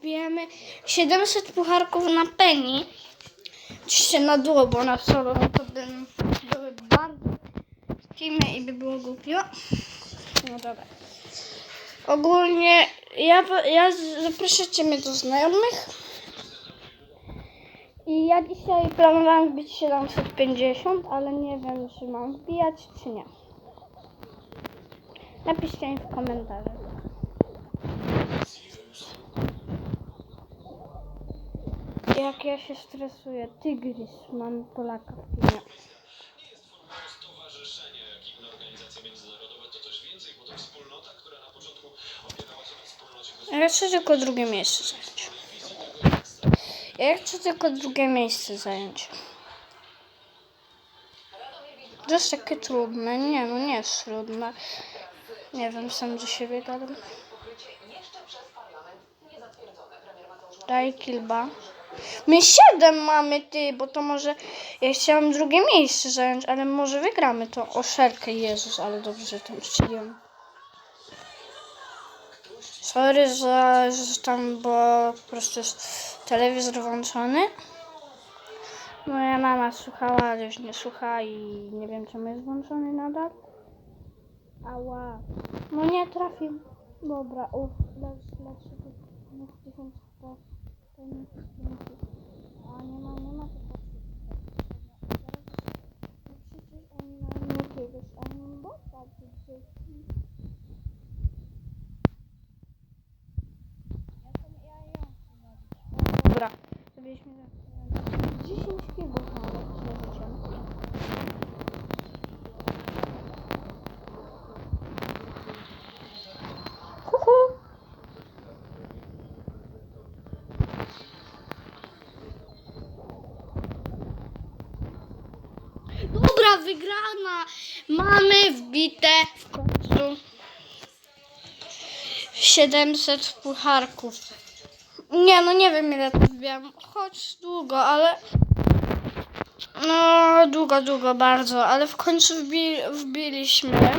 wbijemy 700 pucharków na penny. Oczywiście na dół, bo na solo to by były bardzo i by było głupio. No dobra. Ogólnie ja, ja zapraszacie mnie do znajomych. I ja dzisiaj planowałam wbić 750, ale nie wiem, czy mam wbijać, czy nie. Napiszcie mi w komentarzach. Jak ja się stresuję. Tygrys, mam Polaka w teamie. Stowarzyszenie, jak i inne organizacje międzynarodowe to coś więcej, bo to wspólnota, która na początku opierała się na wspólnocie Ja chcę tylko drugie miejsce zająć. Ja chcę tylko drugie miejsce zająć. To jest takie trudne. Nie, no nie jest trudne. Nie wiem, sam do siebie gadam. Daj kilba. My siedem mamy, ty, bo to może... Ja chciałam drugie miejsce zająć, ale może wygramy to. O, szerkę, Jezus, ale dobrze, że tam strzeliłem. Sorry, że, że tam było po prostu jest telewizor włączony. Moja mama słuchała, ale już nie słucha i nie wiem czemu jest włączony nadal. Ała. No nie trafił. Dobra, uff, lecz, lecz, lecz, tysiąc sto, to nie Dobra, sobie śmiesznie. 10 kg. Wygrana! Mamy wbite w końcu 700 pucharków. Nie, no nie wiem ile to wbijam. Choć długo, ale... No, długo, długo bardzo, ale w końcu wbi wbiliśmy.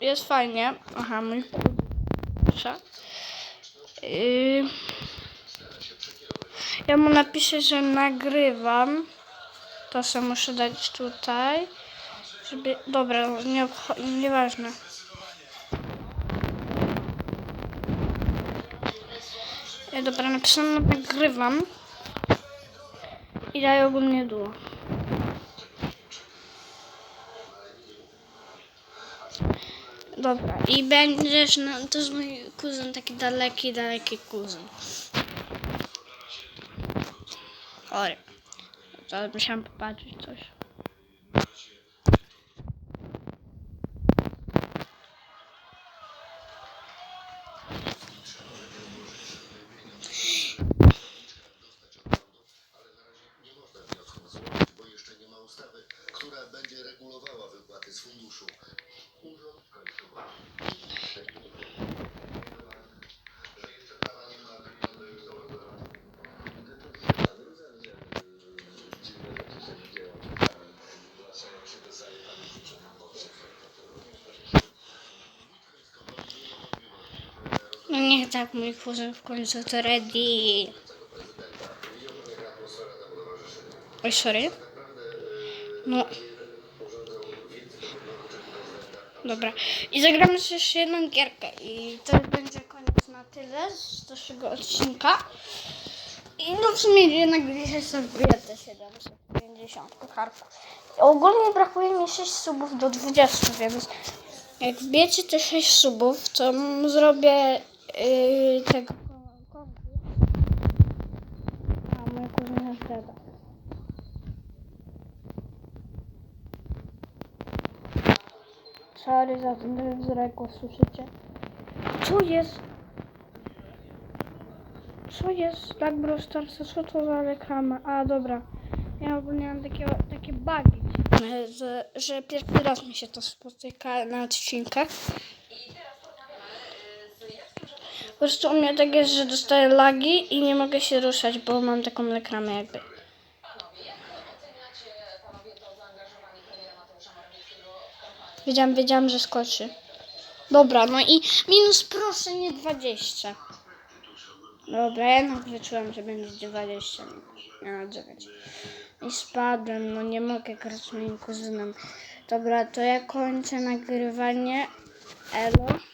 Jest fajnie. Aha, mój. Yy... Ja mu napiszę, że nagrywam. To sobie muszę dać tutaj. Żeby... Dobra, nie, nieważne. Dobra, napisałam, nagrywam. I daję ogólnie dół. Dobra, i będziesz, no, to jest mój kuzyn, taki daleki, daleki kuzyn. Oj, to musiałam popatrzeć coś. bo jeszcze nie ma ustawy, która będzie regulowała wypłaty z funduszu. Urząd końcowy. No niech tak mój kuzyn w końcu to ready. Oj, sorry. No. Dobra. I zagramy jeszcze jedną gierkę. I to będzie koniec na tyle z naszego odcinka. I no w sumie jednak dzisiaj sobie te 750 pucharków. Ogólnie brakuje mi 6 subów do 20, więc jak wbijecie te 6 subów, to zrobię yy, tego konkursy. A mój kuzyn jest deda. Sorry za ten go słyszycie. Co jest? Co jest? Tak Brawl Starsa, co to za reklama? A, dobra. Ja ogólnie mam takie, takie bugi, że, że pierwszy raz mi się to spotyka na odcinkach. Po prostu u mnie tak jest, że dostaję lagi i nie mogę się ruszać, bo mam taką reklamę jakby. Wiedziałam, wiedziałam, że skoczy. Dobra, no i minus proszę nie 20. Dobra, jednak wyczułam, że będzie 20, nie 9. I spadłem, no nie mogę grać moim kuzynem. Dobra, to ja kończę nagrywanie. Elo.